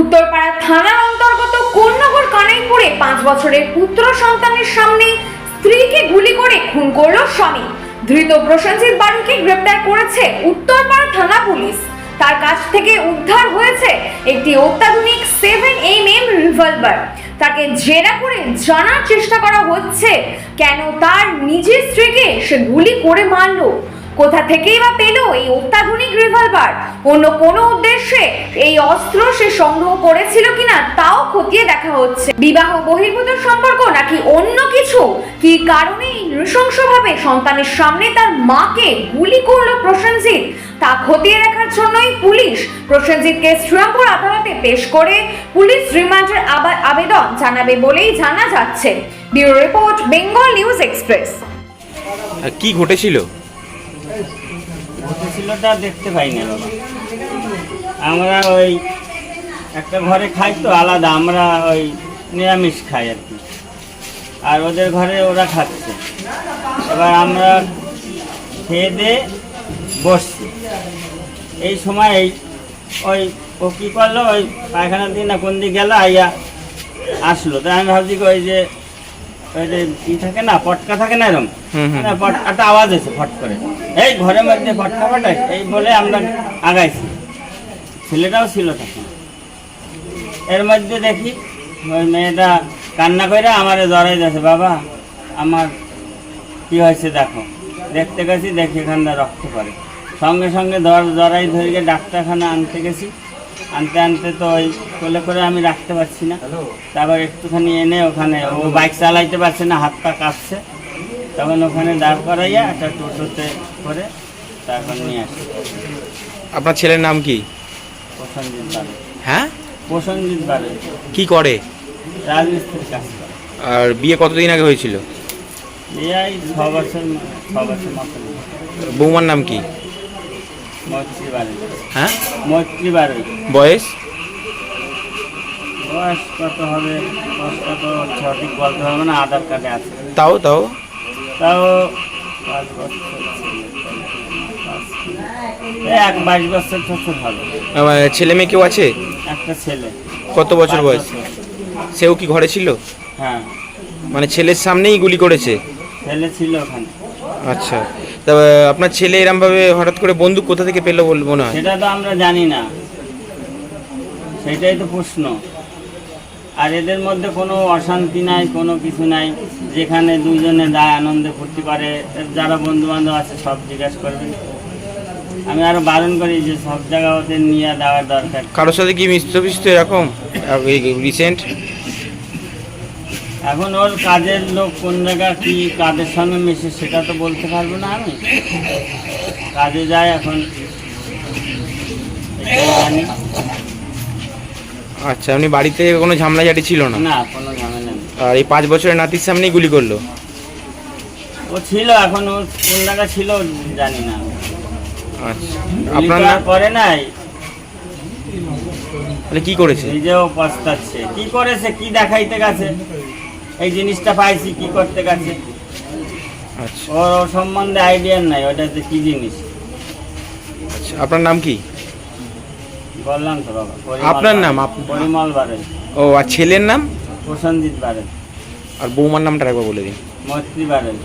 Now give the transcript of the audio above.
উত্তরপাড়া থানার অন্তর্গত কোন্নগর কানাইপুরে পাঁচ বছরের পুত্র সন্তানের সামনে স্ত্রীকে গুলি করে খুন করল স্বামী। ধৃত প্রসেনজিৎ বারুকে গ্রেপ্তার করেছে উত্তরপাড়া থানা পুলিশ। তার কাছ থেকে উদ্ধার হয়েছে একটি অত্যাধুনিক সেভেন এম এম রিভলভার। তাকে জেরা করে জানার চেষ্টা করা হচ্ছে, কেন তার নিজের স্ত্রীকে সে গুলি করে মারলো? কোথা থেকেই বা পেল এই অত্যাধুনিক রিভলভার অন্য কোনো উদ্দেশ্যে এই অস্ত্র সে সংগ্রহ করেছিল কিনা তাও খতিয়ে দেখা হচ্ছে। বিবাহ বহির্ভূত সম্পর্ক নাকি অন্য কিছু? কি কারণে নৃশংসভাবে সন্তানের সামনে তার মাকে গুলি করল প্রসেনজিৎ? তা খতিয়ে দেখার জন্যই পুলিশ প্রসেনজিৎকে শ্রীরামপুর আদালতে পেশ করে। পুলিশ রিমান্ডের আবার আবেদন জানাবে বলেই জানা যাচ্ছে। Bureau report, Bengal news express. কি ঘটেছিল? ঘটেছিল তা দেখতে পাই না, বাবা। আমরা ওই একটা ঘরে খাই তো আলাদা, আমরা ওই নিরামিষ খাই আর কি। আর ওদের ঘরে ওরা খাচ্ছে। এবার আমরা খেয়ে দিয়ে বসছি। এই সময় ওই ও কী করল? ওই পায়খানার দিন না কোন দিক গেল? আইয়া আসলো। তাই আমি ভাবছি ওই যে ই থাকে না পটকা থাকে না এরকম পট- একটা আওয়াজ হয়েছে ফট করে। এই ঘরের মধ্যে পটকা ফাটাই এই বলে আমরা আগাইছি। ছেলেটাও ছিল তখন। এর মধ্যে দেখি ওই মেয়েটা কান্না করে আমারে জড়াই যাচ্ছে বাবা আমার কি হয়েছে দেখো। দেখতে গেছি দেখি এখানটা রক্ত পড়ে। সঙ্গে সঙ্গে ধর জড়াই ধরে গিয়ে ডাক্তারখানা আনতে গেছি। আনতে আনতে তো ওই কোলে করে আমি রাখতে পারছি না। তারপর একটুখানি এনে ওখানে ও বাইক চালাইতে পারছে না হাত পা কাঁপছে। তখন ওখানে দাঁড় করাইয়া একটা টোটোতে করে তারপর নিয়ে আসি। আপনার ছেলের নাম কি? প্রসঞ্জিৎ বারে। হ্যাঁ? প্রসঞ্জিৎ বারে। কি করে? রাজমিস্ত্রির কাজ করে। আর বিয়ে কতদিন আগে হয়েছিল? এই ছ বছর ছ বছর মতো। বৌমার নাম কি? হ্যাঁ? বয়স? বয়স কত হবে সঠিক বলতে হবে না আধার কার্ডে আছে তাও তাও? তাও পাঁচ বছর ছেলে মেয়ে কেউ আছে? একটা ছেলে কত বছর বয়স? সেও কি ঘরে ছিল? হ্যাঁ। মানে ছেলের সামনেই গুলি করেছে? ছেলে ছিল ওখানে। আচ্ছা। তা আপনার ছেলে এরমভাবে হঠাৎ করে বন্দুক কোথা থেকে পেল বলে মনে হয়? সেটা তো আমরা জানি না। সেটাই তো প্রশ্ন। আর এদের মধ্যে কোনো অশান্তি নাই কোনো কিছু নাই। যেখানে দুইজনে যায় আনন্দে ফুর্তি পারে যারা বন্ধু বান্ধব আছে সব জিজ্ঞাসা করবেন আমি আরও বারণ করি যে সব জায়গা ওদের নিয়ে দেওয়ার দরকার। কারোর সাথে কি মিশ্র এরকম? রিসেন্ট এখন ওর কাজের লোক কোন জায়গা কি কাদের সঙ্গে মিশে সেটা তো বলতে পারব না আমি। কাজে যায় এখন। আচ্ছা আপনি বাড়িতে কোনো ঝামলাঝাটি ছিল না? না কোনো ঝামেলা নেই। আর এই পাঁচ বছরের নাতির সামনেই গুলি করল? ও ছিল এখন ও কোন জায়গা ছিল জানি না। আচ্ছা। আপনার নাম পরে নাই। মানে কি করেছে? নিজেও পস্তাচ্ছে। কি করেছে কি দেখাইতে গেছে? এই জিনিসটা পাইছি কি করতে গেছে? আচ্ছা। ওর সম্বন্ধে আইডিয়া নাই ওটা যে কি জিনিস? আচ্ছা আপনার নাম কি? বললাম তো বাবা আপনার নাম, পরিমল বারেন ও আর ছেলের নাম? প্রসঞ্জিৎ বারেন আর বৌমার নামটা একবার বলে দিন। মৈত্রী বারেন